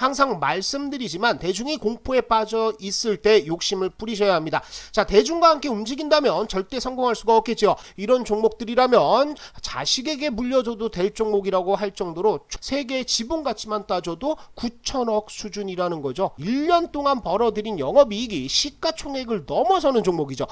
항상 말씀드리지만 대중이 공포에 빠져 있을 때 욕심을 부리셔야 합니다. 자, 대중과 함께 움직인다면 절대 성공할 수가 없겠죠. 이런 종목들이라면 자식에게 물려줘도 될 종목이라고 할 정도로 세계 지분 가치만 따져도 9천억 수준이라는 거죠. 1년 동안 벌어들인 영업이익이 시가총액을 넘어서는 종목이죠.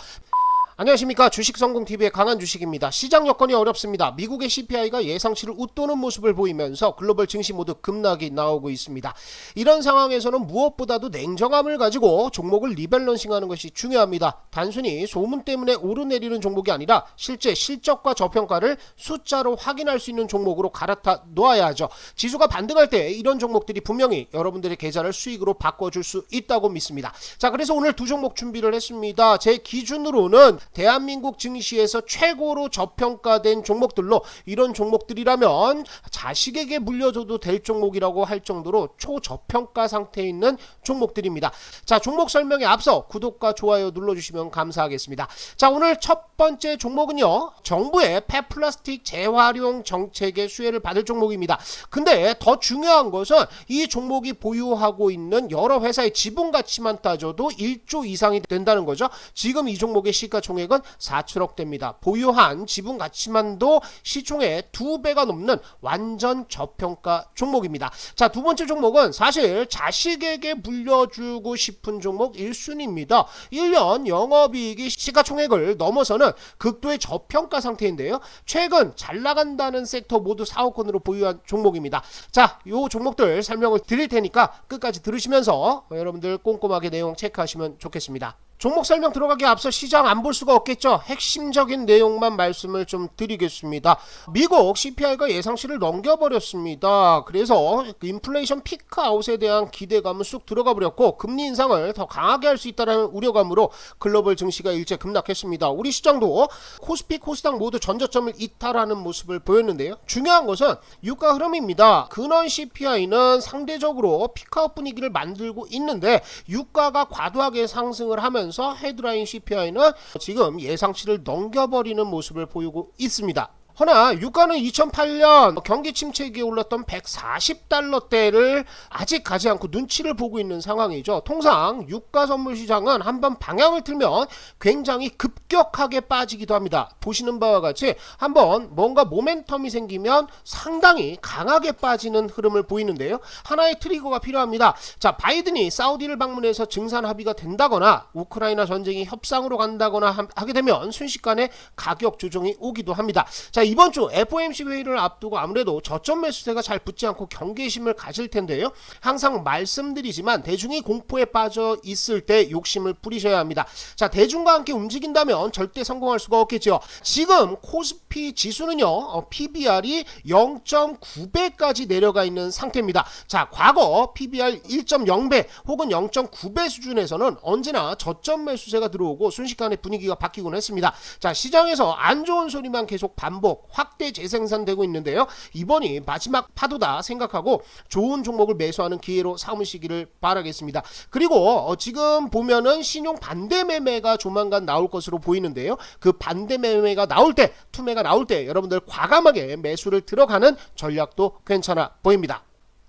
안녕하십니까 주식성공TV의 강한 주식입니다. 시장 여건이 어렵습니다. 미국의 CPI가 예상치를 웃도는 모습을 보이면서 글로벌 증시 모두 급락이 나오고 있습니다. 이런 상황에서는 무엇보다도 냉정함을 가지고 종목을 리밸런싱하는 것이 중요합니다. 단순히 소문 때문에 오르내리는 종목이 아니라 실제 실적과 저평가를 숫자로 확인할 수 있는 종목으로 갈아타 놓아야 하죠. 지수가 반등할 때 이런 종목들이 분명히 여러분들의 계좌를 수익으로 바꿔줄 수 있다고 믿습니다. 자 그래서 오늘 두 종목 준비를 했습니다. 제 기준으로는 대한민국 증시에서 최고로 저평가된 종목들로 이런 종목들이라면 자식에게 물려줘도 될 종목이라고 할 정도로 초저평가 상태에 있는 종목들입니다. 자, 종목 설명에 앞서 구독과 좋아요 눌러주시면 감사하겠습니다. 자, 오늘 첫 번째 종목은요, 정부의 폐플라스틱 재활용 정책의 수혜를 받을 종목입니다. 근데 더 중요한 것은 이 종목이 보유하고 있는 여러 회사의 지분 가치만 따져도 1조 이상이 된다는 거죠. 지금 이 종목의 시가총액 은 4천억 됩니다. 보유한 지분 가치만도 시총의 두 배가 넘는 완전 저평가 종목입니다. 자, 두 번째 종목은 사실 자식에게 물려주고 싶은 종목 1순위입니다. 1년 영업이익이 시가총액을 넘어서는 극도의 저평가 상태인데요. 최근 잘 나간다는 섹터 모두 사업권으로 보유한 종목입니다. 자, 요 종목들 설명을 드릴 테니까 끝까지 들으시면서 여러분들 꼼꼼하게 내용 체크하시면 좋겠습니다. 종목 설명 들어가기 앞서 시장 안 볼 수가 없겠죠. 핵심적인 내용만 말씀을 좀 드리겠습니다. 미국 CPI가 예상치를 넘겨버렸습니다. 그래서 그 인플레이션 피크 아웃에 대한 기대감은 쑥 들어가 버렸고 금리 인상을 더 강하게 할 수 있다는 우려감으로 글로벌 증시가 일제 급락했습니다. 우리 시장도 코스피, 코스닥 모두 전저점을 이탈하는 모습을 보였는데요. 중요한 것은 유가 흐름입니다. 근원 CPI는 상대적으로 피크아웃 분위기를 만들고 있는데 유가가 과도하게 상승을 하면 서 헤드라인 CPI는 지금 예상치를 넘겨버리는 모습을 보이고 있습니다. 허나 유가는 2008년 경기 침체기에 올랐던 140달러대를 아직 가지 않고 눈치를 보고 있는 상황이죠. 통상 유가 선물 시장은 한번 방향을 틀면 굉장히 급격하게 빠지기도 합니다. 보시는 바와 같이 한번 뭔가 모멘텀이 생기면 상당히 강하게 빠지는 흐름을 보이는데요. 하나의 트리거가 필요합니다. 자, 바이든이 사우디를 방문해서 증산 합의가 된다거나 우크라이나 전쟁이 협상으로 간다거나 함- 하게 되면 순식간에 가격 조정이 오기도 합니다. 자, 이번 주 FOMC 회의를 앞두고 아무래도 저점 매수세가 잘 붙지 않고 경계심을 가질 텐데요. 항상 말씀드리지만 대중이 공포에 빠져 있을 때 욕심을 부리셔야 합니다. 자, 대중과 함께 움직인다면 절대 성공할 수가 없겠죠. 지금 코스피 지수는요, 어, PBR이 0.9배까지 내려가 있는 상태입니다. 자, 과거 PBR 1.0배 혹은 0.9배 수준에서는 언제나 저점 매수세가 들어오고 순식간에 분위기가 바뀌곤 했습니다. 자, 시장에서 안 좋은 소리만 계속 반복, 확대 재생산되고 있는데요. 이번이 마지막 파도다 생각하고 좋은 종목을 매수하는 기회로 삼으시기를 바라겠습니다. 그리고 어, 지금 보면은 신용 반대 매매가 조만간 나올 것으로 보이는데요. 그 반대 매매가 나올 때, 투매가 나올 때 여러분들 과감하게 매수를 들어가는 전략도 괜찮아 보입니다.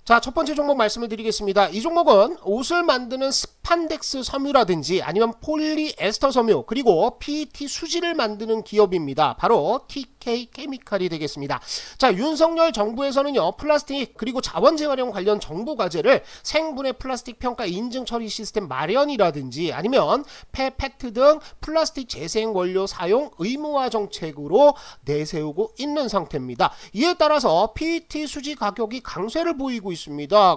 자, 첫 번째 종목 말씀을 드리겠습니다. 이 종목은 옷을 만드는 스판덱스 섬유라든지 아니면 폴리에스터 섬유 그리고 PET 수지를 만드는 기업입니다. 바로 TK 케미칼이 되겠습니다. 자, 윤석열 정부에서는요, 플라스틱 그리고 자원 재활용 관련 정부 과제를 생분해 플라스틱 평가 인증 처리 시스템 마련이라든지 아니면 폐, 페트 등 플라스틱 재생 원료 사용 의무화 정책으로 내세우고 있는 상태입니다. 이에 따라서 PET 수지 가격이 강세를 보이고 있습니다.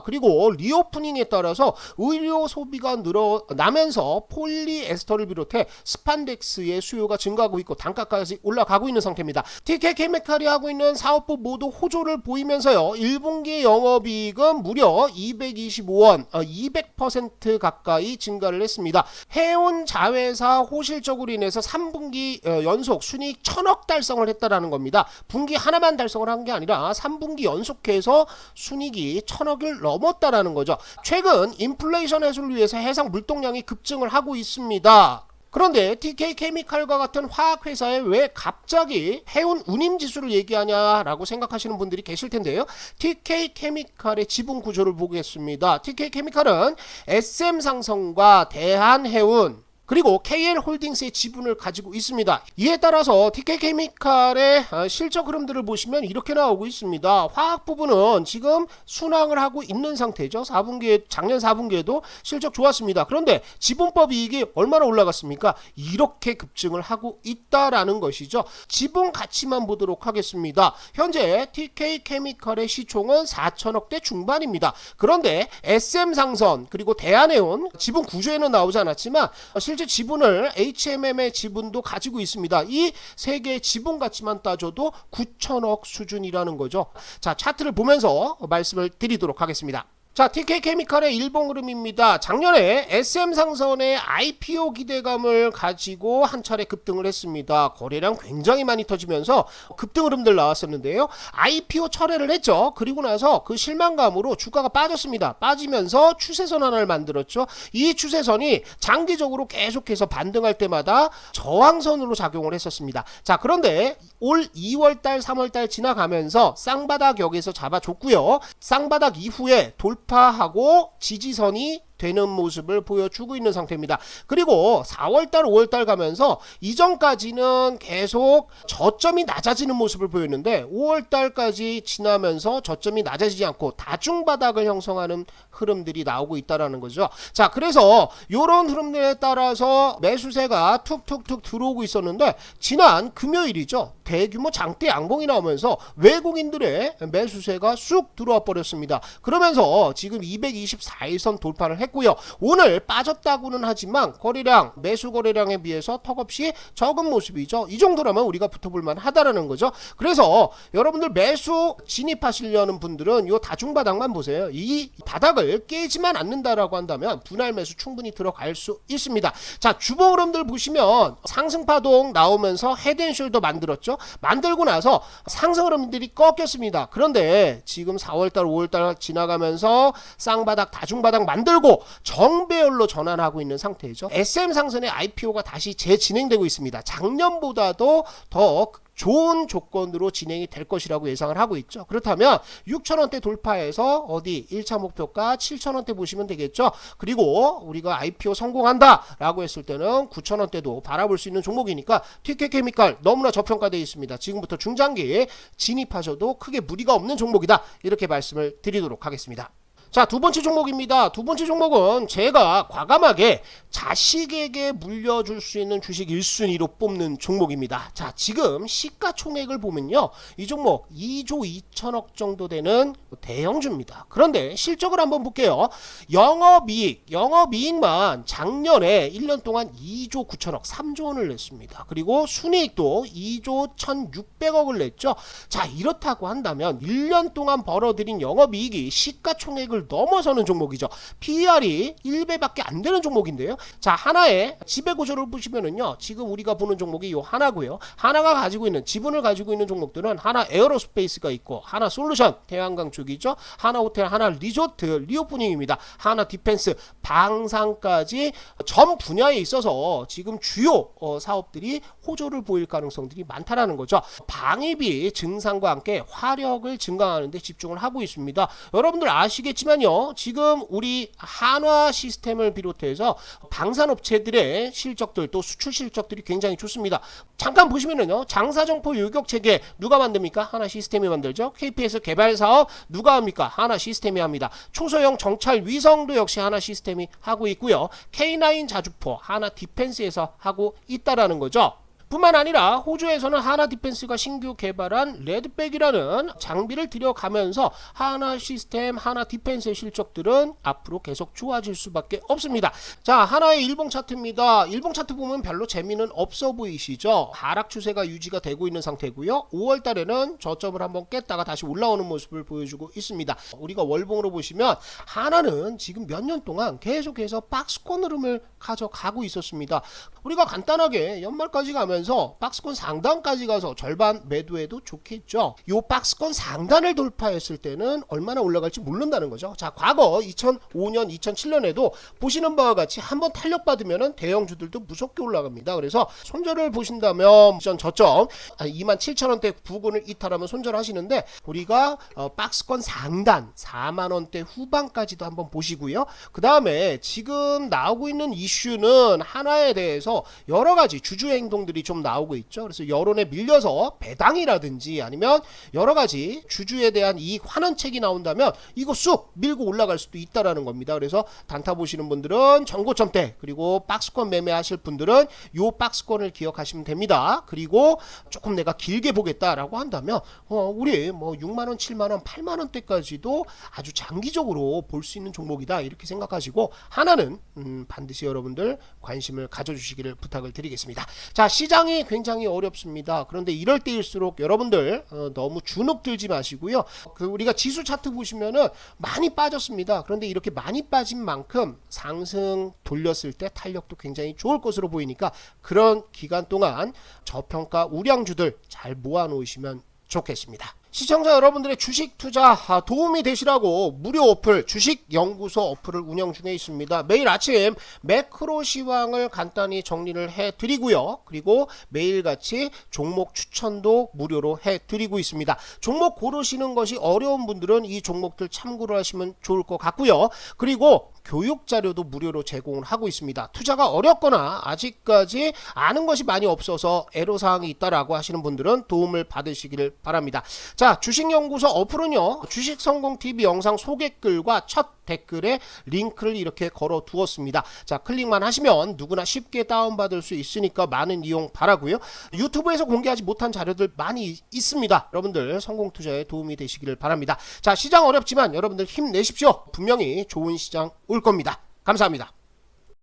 그리고 리오프닝에 따라서 의료 소비가 늘어나면서 폴리에스터를 비롯해 스판덱스의 수요가 증가하고 있고 단가까지 올라가고 있는 상태입니다. TK 케미칼이 하고 있는 사업부 모두 호조를 보이면서요. 1분기 영업이익은 무려 225원, 어, 200% 가까이 증가를 했습니다. 해운 자회사 호실적으로 인해서 3분기 어, 연속 순이익 1000억 달성을 했다라는 겁니다. 분기 하나만 달성을 한 게 아니라 3분기 연속해서 순이익이 1000억을 넘었다라는 거죠. 최근 인플레이션 해소를 위해서 해상 물동량이 급증을 하고 있습니다. 그런데 TK 케미칼과 같은 화학 회사에 왜 갑자기 해운 운임 지수를 얘기하냐라고 생각하시는 분들이 계실 텐데요. TK 케미칼의 지분 구조를 보겠습니다. TK 케미칼은 SM 상성과 대한해운 그리고 KL홀딩스의 지분을 가지고 있습니다. 이에 따라서 TK케미칼의 어, 실적 흐름들을 보시면 이렇게 나오고 있습니다. 화학 부분은 지금 순항을 하고 있는 상태죠. 4분기에 작년 4분기에도 실적 좋았습니다. 그런데 지분법 이익이 얼마나 올라갔습니까? 이렇게 급증을 하고 있다라는 것이죠. 지분 가치만 보도록 하겠습니다. 현재 TK케미칼의 시총은 4천억대 중반입니다. 그런데 SM 상선 그리고 대한해운 지분 구조에는 나오지 않았지만 어, 실제 지분을 HMM의 지분도 가지고 있습니다. 이 세 개의 지분 가치만 따져도 9천억 수준이라는 거죠. 자, 차트를 보면서 말씀을 드리도록 하겠습니다. 자, TK 케미칼의 일봉 흐름입니다. 작년에 SM 상선의 IPO 기대감을 가지고 한 차례 급등을 했습니다. 거래량 굉장히 많이 터지면서 급등 흐름들 나왔었는데요. IPO 철회를 했죠. 그리고 나서 그 실망감으로 주가가 빠졌습니다. 빠지면서 추세선 하나를 만들었죠. 이 추세선이 장기적으로 계속해서 반등할 때마다 저항선으로 작용을 했었습니다. 자, 그런데 올 2월달, 3월달 지나가면서 쌍바닥 역에서 잡아줬고요. 쌍바닥 이후에 돌파 하고 지지선이 되는 모습을 보여주고 있는 상태입니다. 그리고 4월달, 5월달 가면서 이전까지는 계속 저점이 낮아지는 모습을 보였는데 5월달까지 지나면서 저점이 낮아지지 않고 다중바닥을 형성하는 흐름들이 나오고 있다라는 거죠. 자, 그래서 이런 흐름들에 따라서 매수세가 툭툭툭 들어오고 있었는데 지난 금요일이죠. 대규모 장대 양봉이 나오면서 외국인들의 매수세가 쑥 들어와 버렸습니다. 그러면서 지금 224일선 돌파를 했고 요. 오늘 빠졌다고는 하지만 거래량 매수 거래량에 비해서 턱없이 적은 모습이죠. 이 정도라면 우리가 붙어볼 만 하다라는 거죠. 그래서 여러분들 매수 진입하시려는 분들은 이 다중바닥만 보세요. 이 바닥을 깨지만 않는다라고 한다면 분할 매수 충분히 들어갈 수 있습니다. 자 주봉 흐름들 보시면 상승 파동 나오면서 헤드앤숄더 만들었죠. 만들고 나서 상승 흐름들이 꺾였습니다. 그런데 지금 4월달, 5월달 지나가면서 쌍바닥, 다중바닥 만들고 정배열로 전환하고 있는 상태죠. SM 상선의 IPO가 다시 재진행되고 있습니다. 작년보다도 더 좋은 조건으로 진행이 될 것이라고 예상을 하고 있죠. 그렇다면 6천원대 돌파해서 어디 1차 목표가 7천원대 보시면 되겠죠. 그리고 우리가 IPO 성공한다 라고 했을 때는 9천원대도 바라볼 수 있는 종목이니까 TK케미칼 너무나 저평가되어 있습니다. 지금부터 중장기 진입하셔도 크게 무리가 없는 종목이다. 이렇게 말씀을 드리도록 하겠습니다. 자, 두 번째 종목입니다. 두 번째 종목은 제가 과감하게 자식에게 물려줄 수 있는 주식 1순위로 뽑는 종목입니다. 자, 지금 시가총액을 보면요. 이 종목 2조 2천억 정도 되는 대형주입니다. 그런데 실적을 한번 볼게요. 영업이익, 영업이익만 작년에 1년 동안 2조 9천억, 3조 원을 냈습니다. 그리고 순이익도 2조 1,600억을 냈죠. 자, 이렇다고 한다면 1년 동안 벌어들인 영업이익이 시가총액을 넘어서는 종목이죠. PER이 1배밖에 안 되는 종목인데요. 자, 하나의 지배 구조를 보시면은요. 지금 우리가 보는 종목이 요 하나고요. 하나가 가지고 있는 지분을 가지고 있는 종목들은 하나 에어로스페이스가 있고 하나 솔루션 태양광 쪽이죠. 하나 호텔, 하나 리조트, 리오프닝입니다. 하나 디펜스, 방산까지 전 분야에 있어서 지금 주요 어, 사업들이 호조를 보일 가능성들이 많다라는 거죠. 방위비 증상과 함께 화력을 증강하는 데 집중을 하고 있습니다. 여러분들 아시겠지만 요. 지금 우리 한화 시스템을 비롯해서 방산업체들의 실적들 또 수출 실적들이 굉장히 좋습니다. 잠깐 보시면은요. 장사정포 요격 체계 누가 만듭니까? 하나 시스템이 만들죠. KPS 개발 사업 누가 합니까? 하나 시스템이 합니다. 초소형 정찰 위성도 역시 하나 시스템이 하고 있고요. K9 자주포 하나 디펜스에서 하고 있다라는 거죠. 뿐만 아니라 호주에서는 하나 디펜스가 신규 개발한 레드백이라는 장비를 들여가면서 하나 시스템, 하나 디펜스의 실적들은 앞으로 계속 좋아질 수밖에 없습니다. 자, 하나의 일봉 차트입니다. 일봉 차트 보면 별로 재미는 없어 보이시죠? 하락 추세가 유지가 되고 있는 상태고요. 5월 달에는 저점을 한번 깼다가 다시 올라오는 모습을 보여주고 있습니다. 우리가 월봉으로 보시면 하나는 지금 몇 년 동안 계속해서 박스권 흐름을 가져가고 있었습니다. 우리가 간단하게 연말까지 가면 올라가면서 박스권 상단까지 가서 절반 매도해도 좋겠죠. 요 박스권 상단을 돌파했을 때는 얼마나 올라갈지 모른다는 거죠. 자, 과거 2005년, 2007년에도 보시는 바와 같이 한번 탄력 받으면은 대형주들도 무섭게 올라갑니다. 그래서 손절을 보신다면 전 저점 27,000원대 부근을 이탈하면 손절하시는데 우리가 어, 박스권 상단 4만 원대 후반까지도 한번 보시고요. 그 다음에 지금 나오고 있는 이슈는 하나에 대해서 여러 가지 주주 행동들이 좀 나오고 있죠. 그래서 여론에 밀려서 배당이라든지 아니면 여러 가지 주주에 대한 이 환원책이 나온다면 이거 쑥 밀고 올라갈 수도 있다라는 겁니다. 그래서 단타 보시는 분들은 전고점대 그리고 박스권 매매하실 분들은 요 박스권을 기억하시면 됩니다. 그리고 조금 내가 길게 보겠다라고 한다면 어, 우리 뭐 6만 원, 7만 원, 8만 원대까지도 아주 장기적으로 볼 수 있는 종목이다 이렇게 생각하시고 하나는 음, 반드시 여러분들 관심을 가져주시기를 부탁을 드리겠습니다. 자 시장 이 굉장히 어렵습니다. 그런데 이럴 때일수록 여러분들 어, 너무 주눅 들지 마시고요. 그 우리가 지수 차트 보시면은 많이 빠졌습니다. 그런데 이렇게 많이 빠진 만큼 상승 돌렸을 때 탄력도 굉장히 좋을 것으로 보이니까 그런 기간 동안 저평가 우량주들 잘 모아 놓으시면 좋겠습니다. 시청자 여러분들의 주식 투자 아, 도움이 되시라고 무료 어플 주식 연구소 어플을 운영 중에 있습니다. 매일 아침 매크로 시황을 간단히 정리를 해 드리고요. 그리고 매일같이 종목 추천도 무료로 해 드리고 있습니다. 종목 고르시는 것이 어려운 분들은 이 종목들 참고를 하시면 좋을 것 같고요. 그리고 교육 자료도 무료로 제공을 하고 있습니다. 투자가 어렵거나 아직까지 아는 것이 많이 없어서 애로 사항이 있다라고 하시는 분들은 도움을 받으시기를 바랍니다. 자, 주식연구소 어플은요. 주식 성공 TV 영상 소개글과 첫 댓글에 링크를 이렇게 걸어 두었습니다. 자, 클릭만 하시면 누구나 쉽게 다운받을 수 있으니까 많은 이용 바라고요. 유튜브에서 공개하지 못한 자료들 많이 있습니다. 여러분들 성공 투자에 도움이 되시기를 바랍니다. 자, 시장 어렵지만 여러분들 힘내십시오. 분명히 좋은 시장 올 겁니다. 감사합니다.